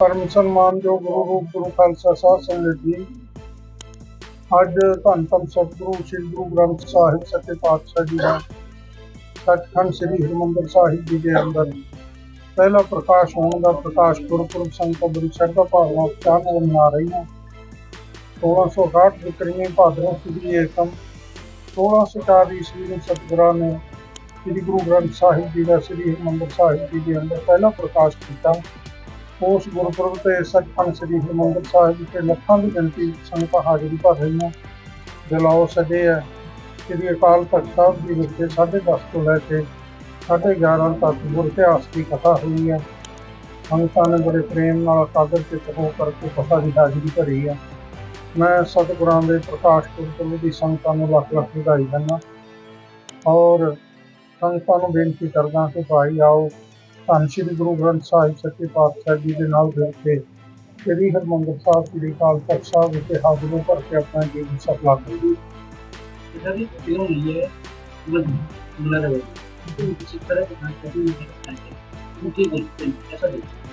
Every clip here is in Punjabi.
ਪਰਮ ਜੋ ਗੁਰੂ ਰੂਪ, ਗੁਰੂ ਖਾਲਸਾ ਸਾਹਿਬ ਸੰਗਤ ਜੀ। ਅੱਜ ਧੰਨ ਧੰਨ ਸਤਿਗੁਰੂ, ਸ੍ਰੀ ਗੁਰੂ ਗ੍ਰੰਥ ਸਾਹਿਬ ਸੱਚੇ ਪਾਤਸ਼ਾਹ ਜੀ ਦਾ ਸਤਖੰਡ ਸ੍ਰੀ ਹਰਿਮੰਦਰ ਸਾਹਿਬ ਜੀ ਦੇ ਅੰਦਰ। ਪਹਿਲਾ ਪ੍ਰਕਾਸ਼ ਹੋਣ ਦਾ ਪ੍ਰਕਾਸ਼ ਗੁਰਪੁਰਬ ਸੰਗਤ ਬੜੀ ਸ਼ਰਧਾ ਭਾਵਨਾ, ਉਤਸ਼ਾਹ ਨਾਲ ਮਨਾ ਰਹੀ ਹਾਂ। 1668 ਵਿਕਰਮੀ ਭਾਦਰੋਂ ਸੁਦੀ ਏਕਮ 1640 ਈਸਵੀ ਨੂੰ ਸਤਿਗੁਰਾਂ ਨੇ ਸ੍ਰੀ ਗੁਰੂ ਗ੍ਰੰਥ ਸਾਹਿਬ ਜੀ ਦਾ ਸ੍ਰੀ ਹਰਿਮੰਦਰ ਸਾਹਿਬ ਜੀ ਦੇ ਅੰਦਰ ਪਹਿਲਾ ਪ੍ਰਕਾਸ਼ ਕੀਤਾ। ਉਸ ਗੁਰਪੁਰਬ ਤੇ ਸੱਚਖੰਡ ਸ੍ਰੀ ਹਰਿਮੰਦਰ ਸਾਹਿਬ ਤੇ ਲੱਖਾਂ ਦੀ ਗਿਣਤੀ ਸੰਗਤਾਂ ਹਾਜ਼ਰੀ ਭਰ ਰਹੀਆਂ। ਦਿਲਾਓ ਸਜੇ ਹੈ, ਸ੍ਰੀ ਅਕਾਲ ਤਖਤ ਸਾਹਿਬ ਜੀ ਵਿਖੇ 10:30 ਤੋਂ ਲੈ ਕੇ 11:30 ਤੱਕ ਗੁਰ ਇਤਿਹਾਸ ਦੀ ਕਥਾ ਹੋਈ ਹੈ। ਸੰਗਤਾਂ ਨੇ ਬੜੇ ਪ੍ਰੇਮ ਨਾਲ ਕਾਦਰ ਤੇ ਹੋ ਕਰਕੇ ਕਥਾ ਦੀ ਹਾਜ਼ਰੀ ਭਰੀ ਹੈ। ਮੈਂ ਸਤਿਗੁਰਾਂ ਦੇ ਪ੍ਰਕਾਸ਼ ਪੁਰਬ ਦੀ ਸੰਗਤਾਂ ਨੂੰ ਲੱਖ ਲੱਖ ਵਧਾਈ ਦਿੰਦਾ ਔਰ ਸੰਗਤਾਂ ਨੂੰ ਬੇਨਤੀ ਕਰਦਾ ਕਿ ਭਾਈ ਆਓ ਧੰਨ ਸ਼੍ਰੀ ਗੁਰੂ ਗ੍ਰੰਥ ਸਾਹਿਬ ਸੱਚੇ ਪਾਤਸ਼ਾਹ ਜੀ ਦੇ ਨਾਲ ਜੁੜ ਕੇ ਸ੍ਰੀ ਹਰਮੰਦਰ ਸਾਹਿਬ ਸ੍ਰੀ ਅਕਾਲ ਤਖਤ ਸਾਹਿਬ ਵਿਖੇ ਹਾਜ਼ਰ ਹੋ ਕੇ ਆਪਣਾ ਜੀਵਨ ਸਫਲਾ ਕਰੋ ਇਹਦਾ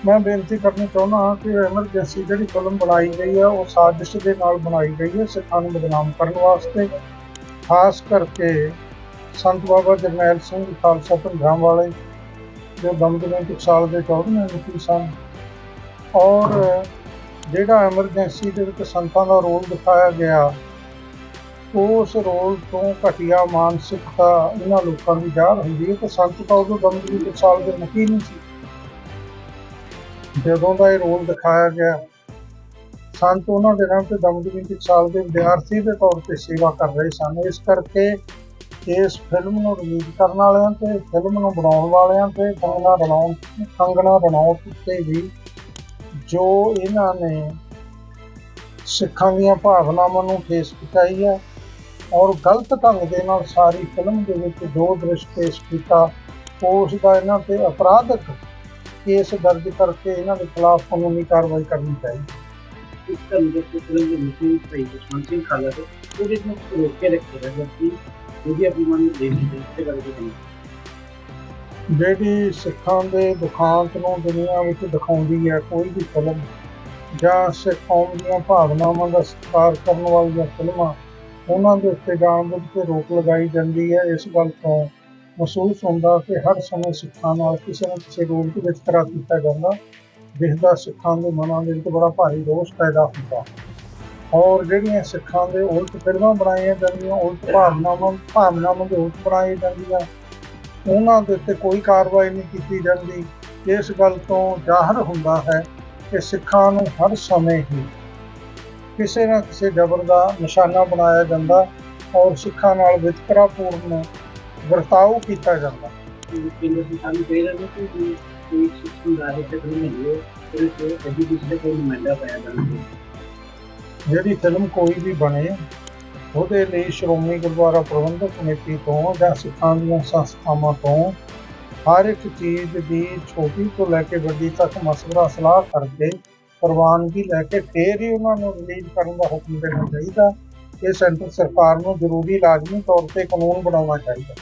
ਮੈਂ ਬੇਨਤੀ ਕਰਨੀ ਚਾਹੁੰਦਾ ਹਾਂ ਕਿ ਐਮਰਜੈਂਸੀ ਜਿਹੜੀ ਫਿਲਮ ਬਣਾਈ ਗਈ ਹੈ ਉਹ ਸਾਜ਼ਿਸ਼ ਦੇ ਨਾਲ ਬਣਾਈ ਗਈ ਹੈ ਸਿੱਖਾਂ ਨੂੰ ਬਦਨਾਮ ਕਰਨ ਵਾਸਤੇ। ਖਾਸ ਕਰਕੇ ਸੰਤ ਬਾਬਾ ਜਰਨੈਲ ਸਿੰਘ ਖਾਲਸਾ ਪੰਗਾਂ ਵਾਲੇ ਜੋ ਦਮਦਮੇ ਟਕਸਾਲ ਦੇ ਚੌਧਰੀ ਮੁਖੀ ਸਨ ਔਰ ਜਿਹੜਾ ਐਮਰਜੈਂਸੀ ਦੇ ਵਿੱਚ ਸੰਤਾਂ ਦਾ ਰੋਲ ਦਿਖਾਇਆ ਗਿਆ, ਉਸ ਰੋਲ ਤੋਂ ਘਟੀਆ ਮਾਨਸਿਕਤਾ ਇਹਨਾਂ ਲੋਕਾਂ ਦੀ ਜ਼ਾਹਰ ਹੁੰਦੀ ਹੈ ਕਿ ਸੰਤ ਤਾਂ ਉਦੋਂ ਦਮਦਮੇ ਟਕਸਾਲ ਦੇ ਮੁਖੀ ਨਹੀਂ ਸੀ। ਜਦੋਂ ਦਾ ਇਹ ਰੋਲ ਦਿਖਾਇਆ ਗਿਆ, ਸੰਤ ਉਹਨਾਂ ਦੇ ਨਾਮ ਤੇ ਦਮਦਮੀ ਦੇ ਸਾਲ ਦੇ ਵਿਦਿਆਰਥੀ ਦੇ ਤੌਰ ਤੇ ਸੇਵਾ ਕਰ ਰਹੇ ਸਨ। ਇਸ ਕਰਕੇ ਇਸ ਫਿਲਮ ਨੂੰ ਰਿਲੀਜ਼ ਕਰਨ ਵਾਲਿਆਂ ਤੇ ਫਿਲਮ ਨੂੰ ਬਣਾਉਣ ਵਾਲਿਆਂ ਤੇ ਕੰਗਣਾ ਬਣਾਉਣ ਕੰਗਣਾ ਬਣਾਉਣ ਤੇ ਵੀ ਜੋ ਇਹਨਾਂ ਨੇ ਸਿੱਖਾਂ ਦੀਆਂ ਭਾਵਨਾਵਾਂ ਨੂੰ ਠੇਸ ਪਹੁੰਚਾਈ ਹੈ ਔਰ ਗਲਤ ਢੰਗ ਦੇ ਨਾਲ ਸਾਰੀ ਫਿਲਮ ਦੇ ਵਿੱਚ ਜੋ ਦ੍ਰਿਸ਼ ਪੇਸ਼ ਕੀਤਾ, ਉਸ ਦਾ ਇਹਨਾਂ ਤੇ ਅਪਰਾਧਕ ਕੇਸ ਦਰਜ ਕਰਕੇ ਇਹਨਾਂ ਦੇ ਖਿਲਾਫ ਕਾਨੂੰਨੀ ਕਾਰਵਾਈ ਕਰਨੀ ਚਾਹੀਦੀ ਇਸ ਤਰ੍ਹਾਂ ਦੇ ਫਿਲਮ ਦੇ ਮੁਖੀ ਸ੍ਰੀ ਜਸਵੰਤ ਸਿੰਘ ਖਾਲਸਾ, ਉਹਦੇ ਨੂੰ ਰੋਕ ਕੇ ਰੱਖਿਆ ਜਦਕਿ ਜਿਹੜੀ ਸਿੱਖਾਂ ਦੇ ਦੁਖਾਂਤ ਨੂੰ ਦੁਨੀਆ ਵਿੱਚ ਦਿਖਾਉਂਦੀ ਹੈ, ਕੋਈ ਵੀ ਫਿਲਮ, ਜਾਂ ਸਿੱਖ ਕੌਮ ਦੀਆਂ ਭਾਵਨਾਵਾਂ ਦਾ ਸਤਿਕਾਰ ਕਰਨ ਵਾਲੀਆਂ ਫਿਲਮਾਂ, ਉਹਨਾਂ ਦੇ ਉੱਤੇ ਜਾਣ ਬੁੱਝ ਕੇ ਰੋਕ ਲਗਾਈ ਜਾਂਦੀ ਹੈ। ਇਸ ਗੱਲ ਤੋਂ ਮਹਿਸੂਸ ਹੁੰਦਾ ਕਿ ਹਰ ਸਮੇਂ ਸਿੱਖਾਂ ਨਾਲ ਕਿਸੇ ਨਾ ਕਿਸੇ ਰੂਪ ਵਿੱਚ ਵਿਤਕਰਾ ਕੀਤਾ ਜਾਂਦਾ ਜਿਸ ਦਾ ਸਿੱਖਾਂ ਦੇ ਮਨਾਂ ਦੇ ਵਿੱਚ ਬੜਾ ਭਾਰੀ ਰੋਸ ਪੈਦਾ ਹੁੰਦਾ। ਔਰ ਜਿਹੜੀਆਂ ਸਿੱਖਾਂ ਦੇ ਉਲਟ ਫਿਲਮਾਂ ਬਣਾਈਆਂ ਜਾਂਦੀਆਂ, ਉਲਟ ਭਾਵਨਾਵਾਂ ਭਾਵਨਾਵਾਂ ਦੇ ਉਲਟ ਬਣਾਈਆਂ ਜਾਂਦੀਆਂ, ਉਹਨਾਂ ਦੇ ਉੱਤੇ ਕੋਈ ਕਾਰਵਾਈ ਨਹੀਂ ਕੀਤੀ ਜਾਂਦੀ। ਇਸ ਗੱਲ ਤੋਂ ਜ਼ਾਹਰ ਹੁੰਦਾ ਹੈ ਕਿ ਸਿੱਖਾਂ ਨੂੰ ਹਰ ਸਮੇਂ ਹੀ ਕਿਸੇ ਨਾ ਕਿਸੇ ਜ਼ਬਰ ਦਾ ਨਿਸ਼ਾਨਾ ਬਣਾਇਆ ਜਾਂਦਾ ਔਰ ਸਿੱਖਾਂ ਨਾਲ ਵਿਤਕਰਾਪੂਰਨ ਵਰਤਾਓ ਕੀਤਾ ਜਾਂਦਾ। ਕੇਂਦਰ ਸਰਕਾਰ ਨੂੰ ਕਹਿ ਰਹੇ ਨੇ ਕਿ ਕੋਈ ਸਿੱਖ ਨੂੰ ਰਾਹਤ ਤੱਕ ਨਹੀਂ ਮਿਲੀ ਉਹ ਫਿਰ ਉਹ ਅਜੀਬ ਦੂਸਰੇ ਕੋਈ ਨੁਮਾਇੰਦਾ ਪਾਇਆ ਜਾਂਦਾ। ਜਿਹੜੀ ਫਿਲਮ ਕੋਈ ਵੀ ਬਣੇ, ਉਹਦੇ ਲਈ ਸ਼੍ਰੋਮਣੀ ਗੁਰਦੁਆਰਾ ਪ੍ਰਬੰਧਕ ਕਮੇਟੀ ਤੋਂ ਜਾਂ ਸਿੱਖਾਂ ਦੀਆਂ ਸੰਸਥਾਵਾਂ ਤੋਂ ਹਰ ਇੱਕ ਚੀਜ਼ ਦੀ ਛੋਟੀ ਤੋਂ ਲੈ ਕੇ ਵੱਡੀ ਤੱਕ ਮਸਲਾ ਸਲਾਹ ਕਰਕੇ ਪ੍ਰਵਾਨਗੀ ਲੈ ਕੇ ਫੇਰ ਹੀ ਉਹਨਾਂ ਨੂੰ ਰਿਲੀਜ਼ ਕਰਨ ਦਾ ਹੁਕਮ ਦੇਣਾ ਚਾਹੀਦਾ। ਇਹ ਸੈਂਟਰ ਸਰਕਾਰ ਨੂੰ ਜ਼ਰੂਰੀ ਲਾਜ਼ਮੀ ਤੌਰ ਤੇ ਕਾਨੂੰਨ ਬਣਾਉਣਾ ਚਾਹੀਦਾ।